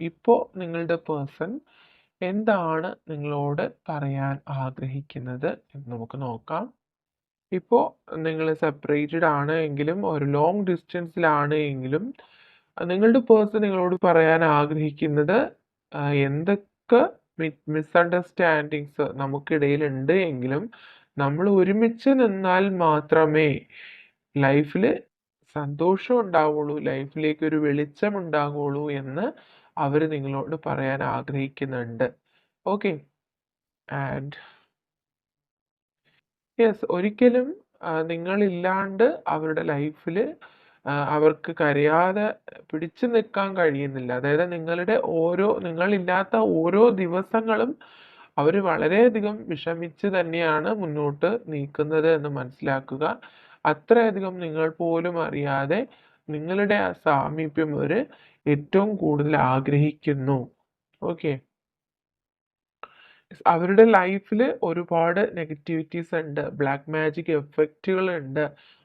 ഇപ്പോൾ നിങ്ങളുടെ പേഴ്സൺ എന്താണ് നിങ്ങളോട് പറയാൻ ആഗ്രഹിക്കുന്നത് എന്ന് നമുക്ക് നോക്കാം. ഇപ്പോൾ നിങ്ങൾ സെപ്പറേറ്റഡ് ആണ് എങ്കിലും ഒരു ലോങ് ഡിസ്റ്റൻസിലാണ് എങ്കിലും നിങ്ങളുടെ പേഴ്സൺ നിങ്ങളോട് പറയാൻ ആഗ്രഹിക്കുന്നത് എന്തൊക്കെ മിസ്അണ്ടർസ്റ്റാൻഡിങ്സ് നമുക്കിടയിലുണ്ട് എങ്കിലും നമ്മൾ ഒരുമിച്ച് നിന്നാൽ മാത്രമേ ലൈഫിൽ സന്തോഷം ഉണ്ടാവുള്ളൂ ലൈഫിലേക്ക് ഒരു വെളിച്ചം ഉണ്ടാകുള്ളൂ എന്ന് അവർ നിങ്ങളോട് പറയാൻ ആഗ്രഹിക്കുന്നുണ്ട്. ഓക്കെ ആൻഡ് യെസ് ഒരിക്കലും നിങ്ങളില്ലാണ്ട് അവരുടെ ലൈഫിൽ അവർക്ക് കരയാതെ പിടിച്ചു നിൽക്കാൻ കഴിയുന്നില്ല. അതായത് നിങ്ങളുടെ ഓരോ നിങ്ങളില്ലാത്ത ഓരോ ദിവസങ്ങളും അവർ വളരെയധികം വിഷമിച്ച് തന്നെയാണ് മുന്നോട്ട് നീക്കുന്നത് എന്ന് മനസ്സിലാക്കുക. അത്രയധികം നിങ്ങൾ പോലും അറിയാതെ നിങ്ങളുടെ ആ സാമീപ്യം അവർ ഏറ്റവും കൂടുതൽ ആഗ്രഹിക്കുന്നു. ഓക്കെ അവരുടെ ലൈഫിൽ ഒരുപാട് നെഗറ്റിവിറ്റീസ് ഉണ്ട്. ബ്ലാക്ക് മാജിക് എഫക്റ്റുകൾ ഉണ്ട്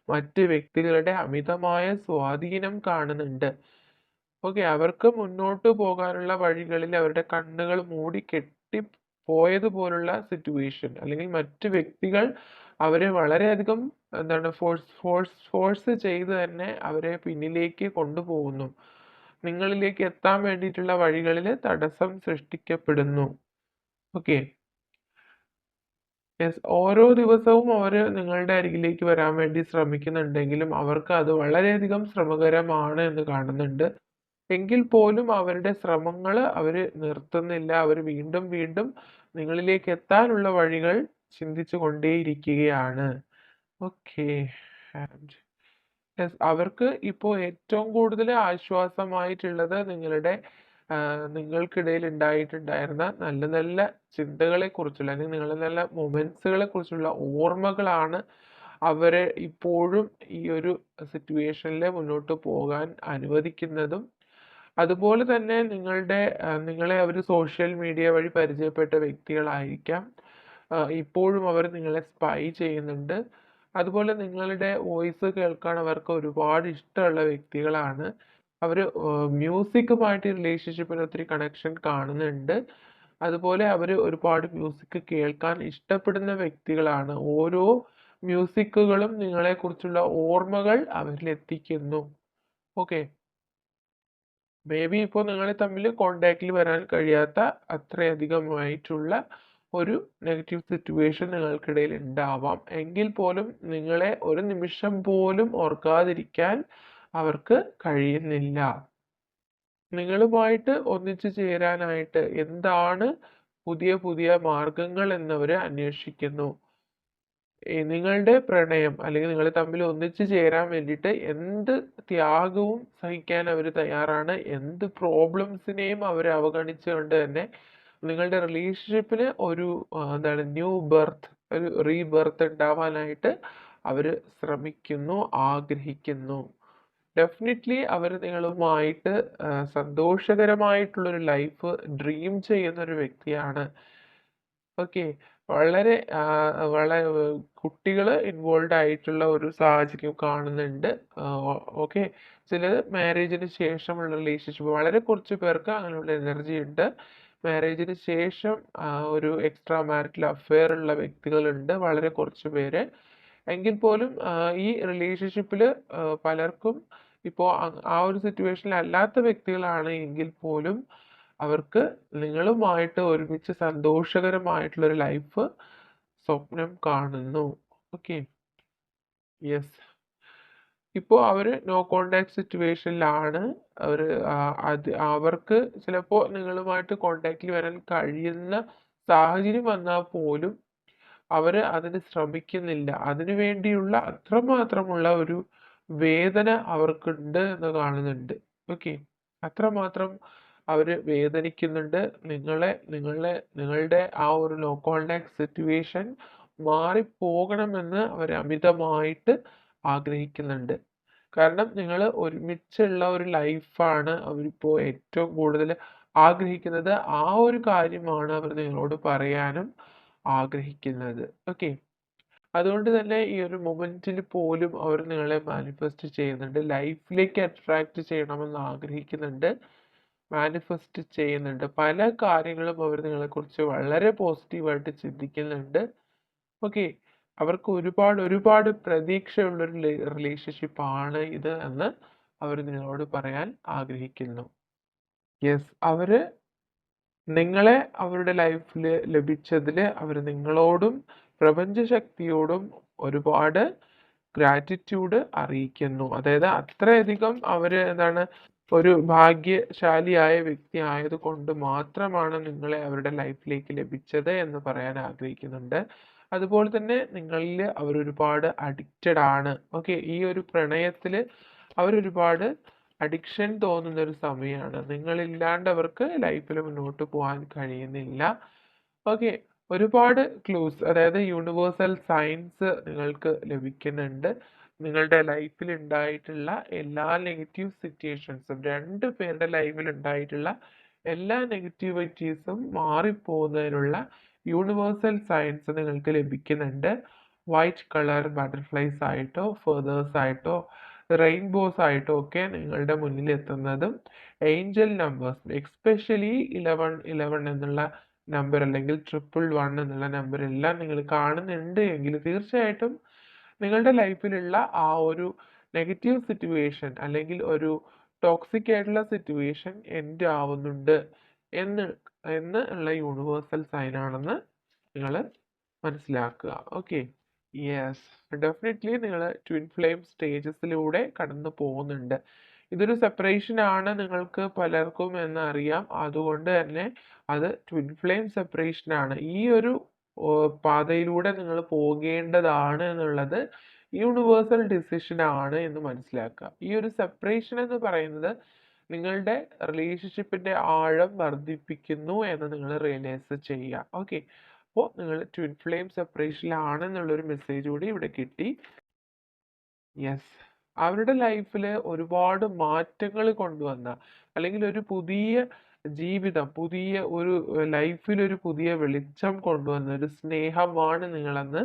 മറ്റ് വ്യക്തികളുടെ അമിതമായ സ്വാധീനം കാണുന്നുണ്ട്. ഓക്കെ അവർക്ക് മുന്നോട്ട് പോകാനുള്ള വഴികളിൽ അവരുടെ കണ്ണുകൾ മൂടി കെട്ടി പോയതുപോലുള്ള സിറ്റുവേഷൻ അല്ലെങ്കിൽ മറ്റു വ്യക്തികൾ അവരെ വളരെയധികം എന്താണ് ഫോഴ്സ് ഫോഴ്സ് ഫോഴ്സ് ചെയ്ത് തന്നെ അവരെ പിന്നിലേക്ക് കൊണ്ടുപോകുന്നു. നിങ്ങളിലേക്ക് എത്താൻ വേണ്ടിയിട്ടുള്ള വഴികളിൽ തടസ്സം സൃഷ്ടിക്കപ്പെടുന്നു. ഓക്കെ യെസ് ഓരോ ദിവസവും അവർ നിങ്ങളുടെ അരികിലേക്ക് വരാൻ വേണ്ടി ശ്രമിക്കുന്നുണ്ടെങ്കിലും അവർക്ക് അത് വളരെയധികം ശ്രമകരമാണ് എന്ന് കാണുന്നുണ്ട്. എങ്കിൽ പോലും അവരുടെ ശ്രമങ്ങൾ അവർ നിർത്തുന്നില്ല. അവർ വീണ്ടും വീണ്ടും നിങ്ങളിലേക്ക് എത്താനുള്ള വഴികൾ ചിന്തിച്ചു കൊണ്ടേയിരിക്കുകയാണ്. Okay yes. അവർക്ക് ഇപ്പോൾ ഏറ്റവും കൂടുതൽ ആശ്വാസമായിട്ടുള്ളത് നിങ്ങളുടെ നിങ്ങൾക്കിടയിൽ ഉണ്ടായിട്ടുണ്ടായിരുന്ന നല്ല നല്ല ചിന്തകളെ കുറിച്ചുള്ള അല്ലെങ്കിൽ നല്ല നല്ല മൊമെന്റ്സുകളെ കുറിച്ചുള്ള ഓർമ്മകളാണ് അവരെ ഇപ്പോഴും ഈ ഒരു സിറ്റുവേഷനിൽ മുന്നോട്ട് പോകാൻ അനുവദിക്കുന്നതും. അതുപോലെ തന്നെ നിങ്ങളുടെ നിങ്ങളെ അവർ സോഷ്യൽ മീഡിയ വഴി പരിചയപ്പെട്ട വ്യക്തികളായിരിക്കാം. ഇപ്പോഴും അവർ നിങ്ങളെ സ്പൈ ചെയ്യുന്നുണ്ട്. അതുപോലെ നിങ്ങളുടെ വോയിസ് കേൾക്കാൻ അവർക്ക് ഒരുപാട് ഇഷ്ടമുള്ള വ്യക്തികളാണ്. അവർ മ്യൂസിക്കുമായിട്ട് റിലേഷൻഷിപ്പിന് ഒത്തിരി കണക്ഷൻ കാണുന്നുണ്ട്. അതുപോലെ അവർ ഒരുപാട് മ്യൂസിക് കേൾക്കാൻ ഇഷ്ടപ്പെടുന്ന വ്യക്തികളാണ്. ഓരോ മ്യൂസിക്കുകളും നിങ്ങളെക്കുറിച്ചുള്ള ഓർമ്മകൾ അവരിൽ എത്തിക്കുന്നു. ഓക്കെ. മേ ബി ഇപ്പോൾ നിങ്ങളെ തമ്മിൽ കോണ്ടാക്റ്റിൽ വരാൻ കഴിയാത്ത അത്രയധികമായിട്ടുള്ള ഒരു നെഗറ്റീവ് സിറ്റുവേഷൻ നിങ്ങൾക്കിടയിൽ ഉണ്ടാവാം എങ്കിൽ പോലും നിങ്ങളെ ഒരു നിമിഷം പോലും ഓർക്കാതിരിക്കാൻ അവർക്ക് കഴിയുന്നില്ല. നിങ്ങളുമായിട്ട് ഒന്നിച്ചു ചേരാനായിട്ട് എന്താണ് പുതിയ പുതിയ മാർഗങ്ങൾ എന്നവരെ അന്വേഷിക്കുന്നു. നിങ്ങളുടെ പ്രണയം അല്ലെങ്കിൽ നിങ്ങൾ തമ്മിൽ ഒന്നിച്ചു ചേരാൻ വേണ്ടിയിട്ട് എന്ത് ത്യാഗവും സഹിക്കാൻ അവർ തയ്യാറാണ്. എന്ത് പ്രോബ്ലംസിനെയും അവർ അവഗണിച്ചുകൊണ്ട് തന്നെ നിങ്ങളുടെ റിലേഷൻഷിപ്പിന് ഒരു എന്താണ് ന്യൂ ബർത്ത് ഒരു റീബർത്ത് ഉണ്ടാവാനായിട്ട് അവർ ശ്രമിക്കുന്നു ആഗ്രഹിക്കുന്നു. ഡെഫിനറ്റ്ലി അവർ നിങ്ങളുമായിട്ട് സന്തോഷകരമായിട്ടുള്ളൊരു ലൈഫ് ഡ്രീം ചെയ്യുന്ന ഒരു വ്യക്തിയാണ്. ഓക്കെ വളരെ വളരെ കുട്ടികൾ ഇൻവോൾവ് ആയിട്ടുള്ള ഒരു സാഹചര്യം കാണുന്നുണ്ട്. ഓക്കെ ചിലത് മാരേജിന് ശേഷമുള്ള റിലേഷൻഷിപ്പ് വളരെ കുറച്ച് പേർക്ക് അങ്ങനെയുള്ള എനർജി ഉണ്ട്. മാരേജിന് ശേഷം ഒരു എക്സ്ട്രാ മാരിറ്റൽ അഫെയർ ഉള്ള വ്യക്തികളുണ്ട് വളരെ കുറച്ച് പേര്. എങ്കിൽ പോലും ഈ റിലേഷൻഷിപ്പിൽ പലർക്കും ഇപ്പോൾ ആ ഒരു സിറ്റുവേഷനിൽ അല്ലാത്ത വ്യക്തികളാണ് എങ്കിൽ പോലും അവർക്ക് നിങ്ങളുമായിട്ട് ഒരുമിച്ച് സന്തോഷകരമായിട്ടുള്ള ഒരു ലൈഫ് സ്വപ്നം കാണുന്നു. ഓക്കെ. യെസ്. ഇപ്പോൾ അവർ നോ കോണ്ടാക്ട് സിറ്റുവേഷനിലാണ് അവർ അത് അവർക്ക് ചിലപ്പോൾ നിങ്ങളുമായിട്ട് കോണ്ടാക്റ്റിൽ വരാൻ കഴിയുന്ന സാഹചര്യം വന്നാൽ പോലും അവർ അതിന് ശ്രമിക്കുന്നില്ല. അതിനു വേണ്ടിയുള്ള അത്രമാത്രമുള്ള ഒരു വേദന അവർക്കുണ്ട് എന്ന് കാണുന്നുണ്ട്. ഓക്കെ? അത്രമാത്രം അവർ വേദനിക്കുന്നുണ്ട്. നിങ്ങളെ നിങ്ങളെ നിങ്ങളുടെ ആ ഒരു നോ കോണ്ടാക്ട് സിറ്റുവേഷൻ മാറിപ്പോകണമെന്ന് അവർ അമിതമായിട്ട് ആഗ്രഹിക്കുന്നുണ്ട്. കാരണം നിങ്ങൾ ഒരുമിച്ചുള്ള ഒരു ലൈഫാണ് അവരിപ്പോൾ ഏറ്റവും കൂടുതൽ ആഗ്രഹിക്കുന്നത്. ആ ഒരു കാര്യമാണ് അവർ നിങ്ങളോട് പറയാനും ആഗ്രഹിക്കുന്നത്. ഓക്കെ. അതുകൊണ്ട് തന്നെ ഈ ഒരു മൊമെന്റിൽ പോലും അവർ നിങ്ങളെ മാനിഫെസ്റ്റ് ചെയ്യുന്നുണ്ട്. ലൈഫിലേക്ക് അട്രാക്റ്റ് ചെയ്യണമെന്ന് ആഗ്രഹിക്കുന്നുണ്ട്. മാനിഫെസ്റ്റ് ചെയ്യുന്നുണ്ട്. പല കാര്യങ്ങളും അവർ നിങ്ങളെക്കുറിച്ച് വളരെ പോസിറ്റീവായിട്ട് ചിന്തിക്കുന്നുണ്ട്. ഓക്കെ. അവർക്ക് ഒരുപാട് ഒരുപാട് പ്രതീക്ഷയുള്ളൊരു റിലേഷൻഷിപ്പ് ആണ് ഇത് എന്ന് അവർ നിങ്ങളോട് പറയാൻ ആഗ്രഹിക്കുന്നു. യെസ് അവർ നിങ്ങളെ അവരുടെ ലൈഫിൽ ലഭിച്ചതിൽ അവർ നിങ്ങളോടും പ്രപഞ്ചശക്തിയോടും ഒരുപാട് ഗ്രാറ്റിറ്റ്യൂഡ് അറിയിക്കുന്നു. അതായത് അത്രയധികം അവർ എന്താണ് ഒരു ഭാഗ്യശാലിയായ വ്യക്തി ആയതുകൊണ്ട് മാത്രമാണ് നിങ്ങളെ അവരുടെ ലൈഫിലേക്ക് ലഭിച്ചത് എന്ന് പറയാൻ ആഗ്രഹിക്കുന്നുണ്ട്. അതുപോലെ തന്നെ നിങ്ങളിൽ അവർ ഒരുപാട് അഡിക്റ്റഡ് ആണ്. ഓക്കെ ഈ ഒരു പ്രണയത്തിൽ അവരൊരുപാട് അഡിക്ഷൻ തോന്നുന്ന ഒരു സമയമാണ് നിങ്ങളില്ലാണ്ട് അവർക്ക് ലൈഫിൽ മുന്നോട്ട് പോകാൻ കഴിയുന്നില്ല. ഓക്കെ ഒരുപാട് ക്ലൂസ് അതായത് യൂണിവേഴ്സൽ സയൻസ് നിങ്ങൾക്ക് ലഭിക്കുന്നുണ്ട്. നിങ്ങളുടെ ലൈഫിൽ ഉണ്ടായിട്ടുള്ള എല്ലാ നെഗറ്റീവ് സിറ്റുവേഷൻസും രണ്ട് പേരുടെ ലൈഫിൽ ഉണ്ടായിട്ടുള്ള എല്ലാ നെഗറ്റിവിറ്റീസും മാറിപ്പോകുന്നതിനുള്ള യൂണിവേഴ്സൽ സയൻസ് നിങ്ങൾക്ക് ലഭിക്കുന്നുണ്ട്. വൈറ്റ് കളർ ബട്ടർഫ്ലൈസ് ആയിട്ടോ ഫെതേഴ്സ് ആയിട്ടോ റെയിൻബോസ് ആയിട്ടോ ഒക്കെ നിങ്ങളുടെ മുന്നിൽ എത്തുന്നതും angel numbers especially eleven eleven എന്നുള്ള നമ്പർ അല്ലെങ്കിൽ ട്രിപ്പിൾ വൺ എന്നുള്ള നമ്പർ എല്ലാം നിങ്ങൾ കാണുന്നുണ്ട് എങ്കിൽ തീർച്ചയായിട്ടും നിങ്ങളുടെ ലൈഫിലുള്ള ആ ഒരു നെഗറ്റീവ് സിറ്റുവേഷൻ അല്ലെങ്കിൽ ഒരു ടോക്സിക് ആയിട്ടുള്ള സിറ്റുവേഷൻ എൻഡ് ആവുന്നുണ്ട് എന്ന് എന്ന് ഉള്ള യൂണിവേഴ്സൽ സൈൻ ആണെന്ന് നിങ്ങൾ മനസ്സിലാക്കുക. ഓക്കെ യെസ് ഡെഫിനറ്റ്ലി നിങ്ങൾ ട്വിൻ ഫ്ലെയിം സ്റ്റേജസിലൂടെ കടന്നു പോകുന്നുണ്ട്. ഇതൊരു സെപ്പറേഷൻ ആണ് നിങ്ങൾക്ക് പലർക്കും എന്നറിയാം അതുകൊണ്ട് തന്നെ അത് ട്വിൻ ഫ്ലെയിം സെപ്പറേഷൻ ആണ്. ഈ ഒരു പാതയിലൂടെ നിങ്ങൾ പോകേണ്ടതാണ് എന്നുള്ളത് യൂണിവേഴ്സൽ ഡിസിഷൻ ആണ് എന്ന് മനസ്സിലാക്കുക. ഈ ഒരു സെപ്പറേഷൻ എന്ന് പറയുന്നത് നിങ്ങളുടെ റിലേഷൻഷിപ്പിന്റെ ആഴം വർദ്ധിപ്പിക്കുന്നു എന്ന് നിങ്ങൾ റിയലൈസ് ചെയ്യുക. ഓക്കെ അപ്പോൾ നിങ്ങൾ ട്വിൻ ഫ്ലെയിം സെപ്പറേഷനിലാണെന്നുള്ളൊരു മെസ്സേജ് കൂടി ഇവിടെ കിട്ടി. യെസ് അവരുടെ ലൈഫിൽ ഒരുപാട് മാറ്റങ്ങൾ കൊണ്ടുവന്ന അല്ലെങ്കിൽ ഒരു പുതിയ ജീവിതം പുതിയ ഒരു ലൈഫിൽ ഒരു പുതിയ വെളിച്ചം കൊണ്ടുവന്ന ഒരു സ്നേഹമാണ് നിങ്ങളെന്ന്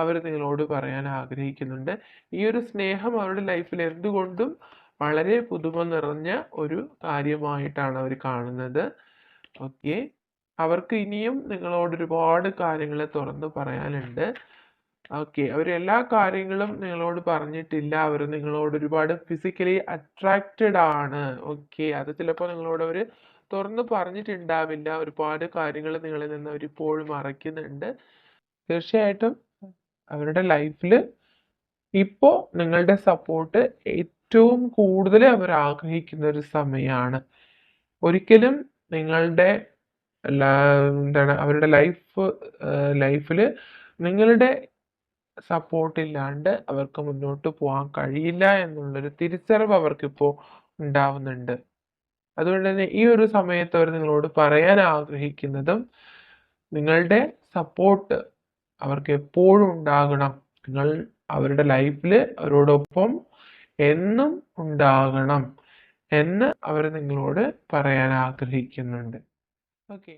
അവർ നിങ്ങളോട് പറയാൻ ആഗ്രഹിക്കുന്നുണ്ട്. ഈ ഒരു സ്നേഹം അവരുടെ ലൈഫിൽ എന്തുകൊണ്ടും വളരെ പുതുമ നിറഞ്ഞ ഒരു കാര്യമായിട്ടാണ് അവർ കാണുന്നത്. ഓക്കെ. അവർക്ക് ഇനിയും നിങ്ങളോട് ഒരുപാട് കാര്യങ്ങൾ തുറന്നു പറയാനുണ്ട്. ഓക്കെ. അവർ എല്ലാ കാര്യങ്ങളും നിങ്ങളോട് പറഞ്ഞിട്ടില്ല. അവർ നിങ്ങളോട് ഒരുപാട് ഫിസിക്കലി അട്രാക്റ്റഡ് ആണ്. ഓക്കെ. അത് ചിലപ്പോൾ നിങ്ങളോട് അവർ തുറന്നു പറഞ്ഞിട്ടുണ്ടാവില്ല. ഒരുപാട് കാര്യങ്ങൾ നിങ്ങളിൽ നിന്ന് അവർ ഇപ്പോഴും മറയ്ക്കുന്നുണ്ട്. തീർച്ചയായിട്ടും അവരുടെ ലൈഫിൽ ഇപ്പോൾ നിങ്ങളുടെ സപ്പോർട്ട് ഏറ്റവും കൂടുതൽ അവർ ആഗ്രഹിക്കുന്ന ഒരു സമയമാണ് ഒരിക്കലും നിങ്ങളുടെ എന്താണ് അവരുടെ ലൈഫ് ലൈഫിൽ നിങ്ങളുടെ സപ്പോർട്ട് ഇല്ലാണ്ട് അവർക്ക് മുന്നോട്ട് പോകാൻ കഴിയില്ല എന്നുള്ളൊരു തിരിച്ചറിവ് അവർക്കിപ്പോൾ ഉണ്ടാവുന്നുണ്ട്. അതുകൊണ്ട് തന്നെ ഈ ഒരു സമയത്ത് അവർ നിങ്ങളോട് പറയാൻ ആഗ്രഹിക്കുന്നതും നിങ്ങളുടെ സപ്പോർട്ട് അവർക്ക് എപ്പോഴും ഉണ്ടാകണം. നിങ്ങൾ അവരുടെ ലൈഫിൽ അവരോടൊപ്പം എന്നും ഉണ്ടാകണം എന്ന് അവർ നിങ്ങളോട് പറയാൻ ആഗ്രഹിക്കുന്നുണ്ട്. ഓക്കെ